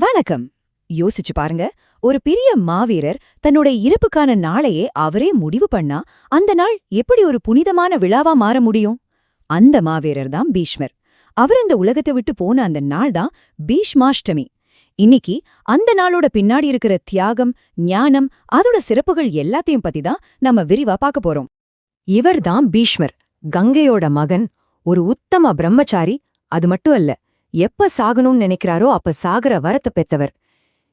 வணக்கம். யோசிச்சு பாருங்க. ஒரு பெரிய மாவீரர் தன்னோட இறப்புக்கான நாளையே அவரே முடிவு பண்ணா அந்த நாள் எப்படி ஒரு புனிதமான விழாவா மாற முடியும்? அந்த மாவீரர் தான் பீஷ்மர். அவர் இந்த உலகத்தை விட்டு போன அந்த நாள் தான் பீஷ்மாஷ்டமி. இன்னைக்கு அந்த நாளோட பின்னாடி இருக்கிற தியாகம் ஞானம் அதோட சிறப்புகள் எல்லாத்தையும் பத்தி தான் நம்ம விரிவா பார்க்க போறோம். இவர்தான் பீஷ்மர். கங்கையோட மகன். ஒரு உத்தம பிரம்மச்சாரி. அது மட்டும் அல்ல எப்ப சாகணும்னு நினைக்கிறாரோ அப்ப சாகர வரத்தை பெத்தவர்.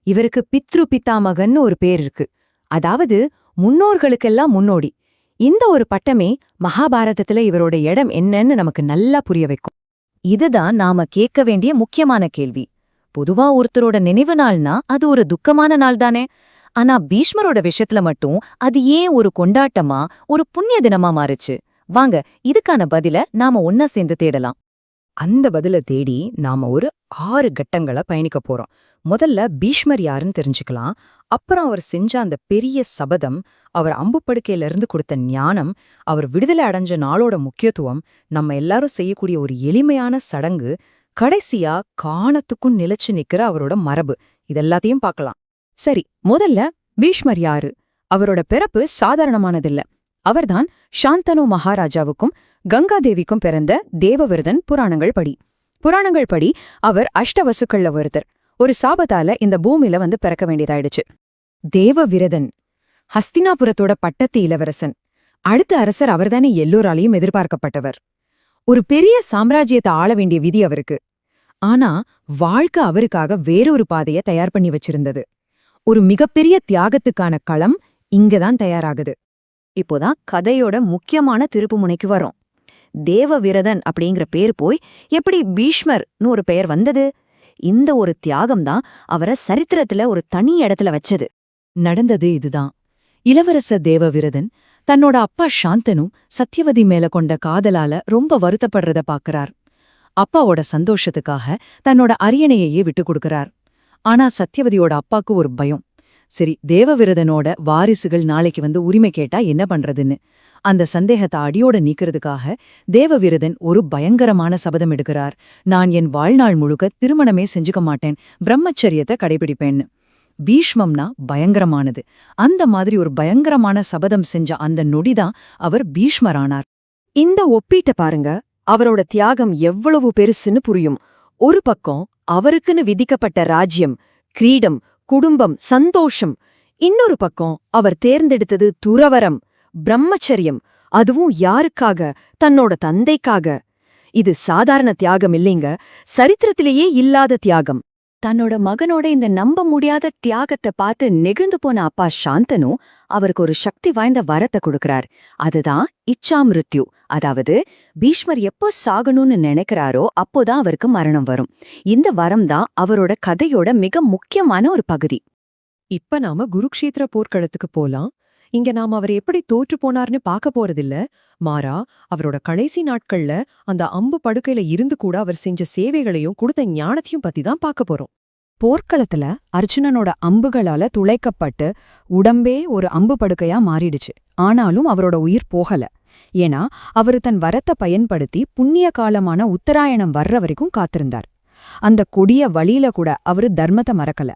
இவருக்கு பித்ரு பித்தாமகன்னு ஒரு பேர் இருக்கு. அதாவது முன்னோர்களுக்கெல்லாம் முன்னோடி. இந்த ஒரு பட்டமே மகாபாரதத்துல இவரோட இடம் என்னன்னு நமக்கு நல்லா புரிய வைக்கும். இதுதான் நாம கேட்க வேண்டிய முக்கியமான கேள்வி. பொதுவா ஒருத்தரோட நினைவு நாள்னா அது ஒரு துக்கமான நாள் தானே? ஆனா பீஷ்மரோட விஷயத்துல மட்டும் அது ஏன் ஒரு கொண்டாட்டமா ஒரு புண்ணிய தினமா மாறுச்சு? வாங்க இதுக்கான பதில நாம ஒன்னா சேர்ந்து தேடலாம். அந்த பதில தேடி நாம ஒரு ஆறு கட்டங்கள பயணிக்க போறோம். முதல்ல பீஷ்மர் யாருன்னு தெரிஞ்சுக்கலாம். அப்புறம் அவர் செஞ்ச அந்த பெரிய சபதம் அவர் அம்புப்படுக்கையிலிருந்து இருந்து கொடுத்த ஞானம் அவர் விடுதலை அடைஞ்ச நாளோட முக்கியத்துவம் நம்ம எல்லாரும் செய்யக்கூடிய ஒரு எளிமையான சடங்கு கடைசியா காணத்துக்கும் நிலைச்சு நிக்கிற அவரோட மரபு. இதெல்லாத்தையும் பார்க்கலாம். சரி முதல்ல பீஷ்மர் யாரு? அவரோட பிறப்பு சாதாரணமானதில்ல. அவர்தான் சாந்தனு மகாராஜாவுக்கும் கங்காதேவிக்கும் பிறந்த தேவவிரதன் புராணங்கள் படி. புராணங்கள் படி அவர் அஷ்டவசுக்கள்ல ஒருத்தர் ஒரு சாபத்தால இந்த பூமியில வந்து பிறக்க வேண்டியதாயிடுச்சு. தேவவிரதன் ஹஸ்தினாபுரத்தோட பட்டத்து இளவரசன். அடுத்த அரசர் அவர்தானே எல்லோராலையும் எதிர்பார்க்கப்பட்டவர். ஒரு பெரிய சாம்ராஜ்யத்தை ஆள வேண்டிய விதி அவருக்கு. ஆனா வாழ்க்கை அவருக்காக வேறொரு பாதைய தயார் பண்ணி வச்சிருந்தது. ஒரு மிகப்பெரிய தியாகத்துக்கான களம் இங்கதான் தயாராகுது. இப்போதான் கதையோட முக்கியமான திருப்புமுனைக்கு வரும். தேவவிரதன் அப்படிங்கிற பேர் போய் எப்படி பீஷ்மர்னு ஒரு பெயர் வந்தது? இந்த ஒரு தியாகம்தான் அவரை சரித்திரத்துல ஒரு தனி இடத்துல வச்சது. நடந்தது இதுதான். இளவரச தேவவிரதன் தன்னோட அப்பா சாந்தனு சத்யவதி மேல கொண்ட காதலால ரொம்ப வருத்தப்படுறத பாக்குறார். அப்பாவோட சந்தோஷத்துக்காக தன்னோட அரியணையையே விட்டு கொடுக்கறார். ஆனா சத்யவதியோட அப்பாக்கு ஒரு பயம். சரி தேவவிரதனோட வாரிசுகள் நாளைக்கு வந்து உரிமை கேட்டா என்ன பண்றதுன்னு? அந்த சந்தேகத்தை அடியோட நீக்கிறதுக்காக தேவவிரதன் ஒரு பயங்கரமான சபதம் எடுக்கிறார். நான் என் வாழ்நாள் முழுக்க திருமணமே செஞ்சுக்க மாட்டேன் பிரம்மச்சரியத்தை கடைபிடிப்பேன்னு. பீஷ்மம்னா பயங்கரமானது. அந்த மாதிரி ஒரு பயங்கரமான சபதம் செஞ்ச அந்த நொடிதான் அவர் பீஷ்மரானார். இந்த ஒப்பீட்ட பாருங்க அவரோட தியாகம் எவ்வளவு பெருசுன்னு புரியும். ஒரு பக்கம் அவருக்குன்னு விதிக்கப்பட்ட ராஜ்யம் கிரீடம் குடும்பம் சந்தோஷம். இன்னொரு பக்கம் அவர் தேர்ந்தெடுத்தது துறவரம் பிரம்மச்சரியம். அதுவும் யாருக்காக? தன்னோட தந்தைக்காக. இது சாதாரண தியாகம் இல்லைங்க சரித்திரத்திலேயே இல்லாத தியாகம். தன்னோட மகனோட இந்த நம்ப முடியாத தியாகத்தை பார்த்து நெகிழ்ந்து போன அப்பா சாந்தனு அவருக்கு ஒரு சக்தி வாய்ந்த வரத்தை கொடுக்கிறார். அதுதான் இச்சாமிருத்யு அதாவது பீஷ்மர் எப்போ சாகணும்னு நினைக்கிறாரோ அப்போதான் அவருக்கு மரணம் வரும். இந்த வரம் தான் அவரோட கதையோட மிக முக்கியமான ஒரு பகுதி. இப்ப நாம குருக்ஷேத்திர போர்க்களத்துக்கு போலாம். இங்க நாம அவர் எப்படி தோற்று போனார்னு பார்க்க போறதில்ல. மாறா அவரோட கடைசி நாட்கள்ல அந்த அம்பு படுக்கையில இருந்து கூட அவர் செஞ்ச சேவைகளையும் கொடுத்த ஞானத்தையும் பத்தி தான் பார்க்க போறோம். போர்க்களத்துல அர்ஜுனனோட அம்புகளால துளைக்கப்பட்டு உடம்பே ஒரு அம்பு படுக்கையா மாறிடுச்சு. ஆனாலும் அவரோட உயிர் போகல. ஏன்னா அவரு தன் வரத்தை பயன்படுத்தி புண்ணிய காலமான உத்தராயணம் வர்ற வரைக்கும் காத்திருந்தார். அந்த கொடிய வழியில கூட அவரு தர்மத்தை மறக்கல.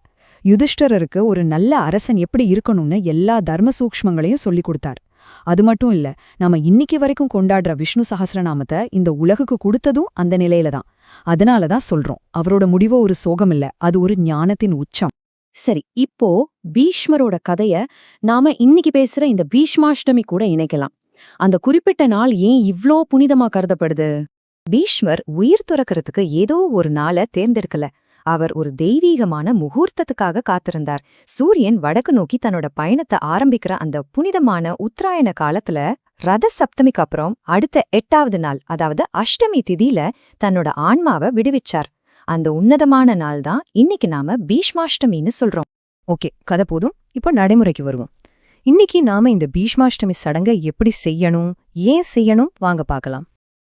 யுதிஷ்டரருக்கு ஒரு நல்ல அரசன் எப்படி இருக்கணும்னு எல்லா தர்ம சூக்ஷ்மங்களையும் சொல்லிக் கொடுத்தார். அது மட்டும் இல்ல நாம இன்னைக்கு வரைக்கும் கொண்டாடுற விஷ்ணு சஹஸ்ரநாமத்தை இந்த உலகுக்கு கொடுத்ததும் அந்த நிலையில தான். அதனால தான் சொல்றோம் அவரோட முடிவோ ஒரு சோகம் இல்ல அது ஒரு ஞானத்தின் உச்சம். சரி இப்போ பீஷ்மரோட கதைய நாம இன்னைக்கு பேசுற இந்த பீஷ்மாஷ்டமி கூட இணைக்கலாம். அந்த குறிப்பிட்ட நாள் ஏன் இவ்ளோ புனிதமா கருதப்படுது? பீஷ்மர் உயிர் துறக்கிறதுக்கு ஏதோ ஒரு நாளை தேர்ந்தெடுக்கல. அவர் ஒரு தெய்வீகமான முகூர்த்தத்துக்காக காத்திருந்தார். சூரியன் வடக்கு நோக்கி தன்னோட பயணத்தை ஆரம்பிக்கிற அந்த புனிதமான உத்தராயண காலத்துல ரத சப்தமிக்கு அப்புறம் அடுத்த எட்டாவது நாள் அதாவது அஷ்டமி திதியில தன்னோட ஆன்மாவை விடுவிச்சார். அந்த உன்னதமான நாள் தான் இன்னைக்கு நாம பீஷ்மாஷ்டமின்னு சொல்றோம். ஓகே கதை போதும். இப்போ நடைமுறைக்கு வருவோம். இன்னைக்கு நாம இந்த பீஷ்மாஷ்டமி சடங்கை எப்படி செய்யணும் ஏன் செய்யணும் வாங்க பார்க்கலாம்.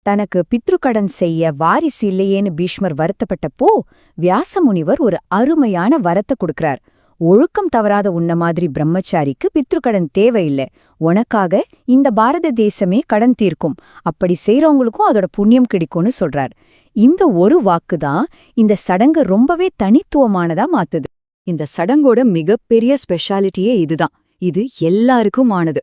தனக்கு பித்ருக்கடன் செய்ய வாரிசு இல்லையேன்னு பீஷ்மர் வருத்தப்பட்டப்போ வியாசமுனிவர் ஒரு அருமையான வரத்தை கொடுக்கறார். ஒழுக்கம் தவறாத உன்ன மாதிரி பிரம்மச்சாரிக்கு பித்ருக்கடன் தேவையில்லை. உனக்காக இந்த பாரத தேசமே கடன் தீர்க்கும். அப்படி செய்றவங்களுக்கும் அதோட புண்ணியம் கிடைக்கும்னு சொல்றார். இந்த ஒரு வாக்கு தான் இந்த சடங்கு ரொம்பவே தனித்துவமானதா மாத்துது. இந்த சடங்கோட மிகப்பெரிய ஸ்பெஷாலிட்டியே இதுதான். இது எல்லாருக்கும் ஆனது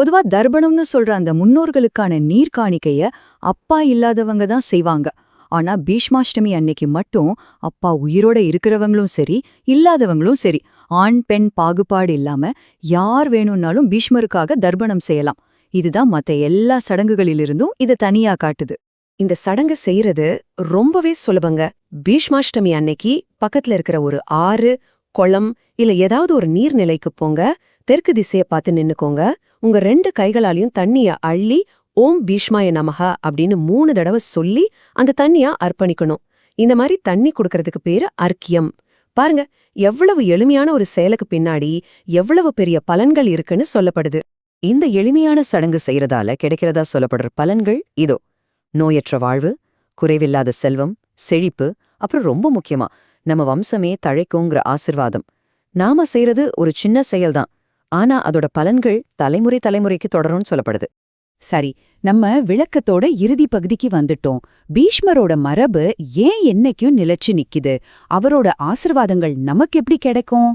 பொதுவா தர்ப்பணம்னு சொல்ற அந்த முன்னோர்களுக்கான நீர்காணிக்கைய அப்பா இல்லாதவங்க தான் செய்வாங்க. ஆனா பீஷ்மாஷ்டமி அன்னைக்கு மட்டும் அப்பா உயிரோட இருக்கிறவங்களும் சரி இல்லாதவங்களும் சரி ஆண் பெண் பாகுபாடு இல்லாம யார் வேணும்னாலும் பீஷ்மருக்காக தர்ப்பணம் செய்யலாம். இதுதான் மத்த எல்லா சடங்குகளிலிருந்தும் இத தனியா காட்டுது. இந்த சடங்கு செய்யறது ரொம்பவே சுலபங்க. பீஷ்மாஷ்டமி அன்னைக்கு பக்கத்துல இருக்கிற ஒரு ஆறு குளம் இல்ல ஏதாவது ஒரு நீர்நிலைக்கு போங்க. தெற்கு திசைய பார்த்து நின்னுக்கோங்க. உங்க ரெண்டு கைகளாலையும் தண்ணிய அள்ளி ஓம் பீஷ்மாய நமஹ அப்படின்னு மூணு தடவை சொல்லி அந்த தண்ணிய அர்ப்பணிக்கணும். இந்த மாதிரி தண்ணி குடுக்கறதுக்கு பேரு அர்க்கியம். பாருங்க எவ்வளவு எளிமையான ஒரு செயலுக்கு பின்னாடி எவ்வளவு பெரிய பலன்கள் இருக்குன்னு சொல்லப்படுது. இந்த எளிமையான சடங்கு செய்யறதால கிடைக்கிறதா சொல்லப்படுற பலன்கள் இதோ. நோயற்ற வாழ்வு குறைவில்லாத செல்வம் செழிப்பு அப்புறம் ரொம்ப முக்கியமா நம்ம வம்சமே தழைக்குங்கிற ஆசிர்வாதம். நாம செய்யறது ஒரு சின்ன செயல்தான். ஆனா அதோட பலன்கள் தலைமுறை தலைமுறைக்கு தொடரும்னு சொல்லப்படுது. சரி நம்ம விளக்கத்தோட இறுதி பகுதிக்கு வந்துட்டோம். பீஷ்மரோட மரபு ஏன் என்னைக்கும் நிலைச்சு நிக்குது? அவரோட ஆசிர்வாதங்கள் நமக்கு எப்படி கிடைக்கும்?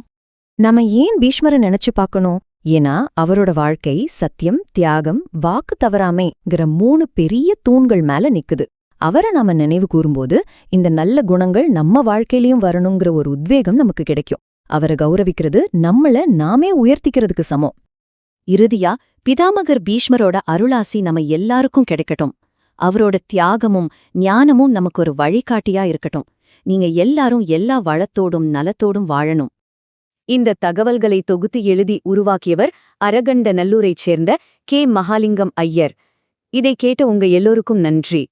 நாம ஏன் பீஷ்மரை நினைச்சு பார்க்கணும்? ஏன்னா அவரோட வாழ்க்கை சத்தியம் தியாகம் வாக்கு தவறாமைங்கிற மூணு பெரிய தூண்கள் மேல நிக்குது. அவரை நாம நினைவு கூறும்போது இந்த நல்ல குணங்கள் நம்ம வாழ்க்கையிலயும் வரணுங்கிற ஒரு உத்வேகம் நமக்கு கிடைக்கும். அவரை கௌரவிக்கிறது நம்மள நாமே உயர்த்திக்கிறதுக்கு சமம். இறுதியா பிதாமகர் பீஷ்மரோட அருளாசி நம்ம எல்லாருக்கும் கிடைக்கட்டும். அவரோட தியாகமும் ஞானமும் நமக்கு ஒரு வழிகாட்டியா இருக்கட்டும். நீங்க எல்லாரும் எல்லா வளத்தோடும் நலத்தோடும் வாழணும். இந்த தகவல்களை தொகுத்து எழுதி உருவாக்கியவர் அரகண்ட நல்லூரைச் சேர்ந்த கே. மகாலிங்கம் ஐயர். இதை கேட்ட உங்க எல்லோருக்கும் நன்றி.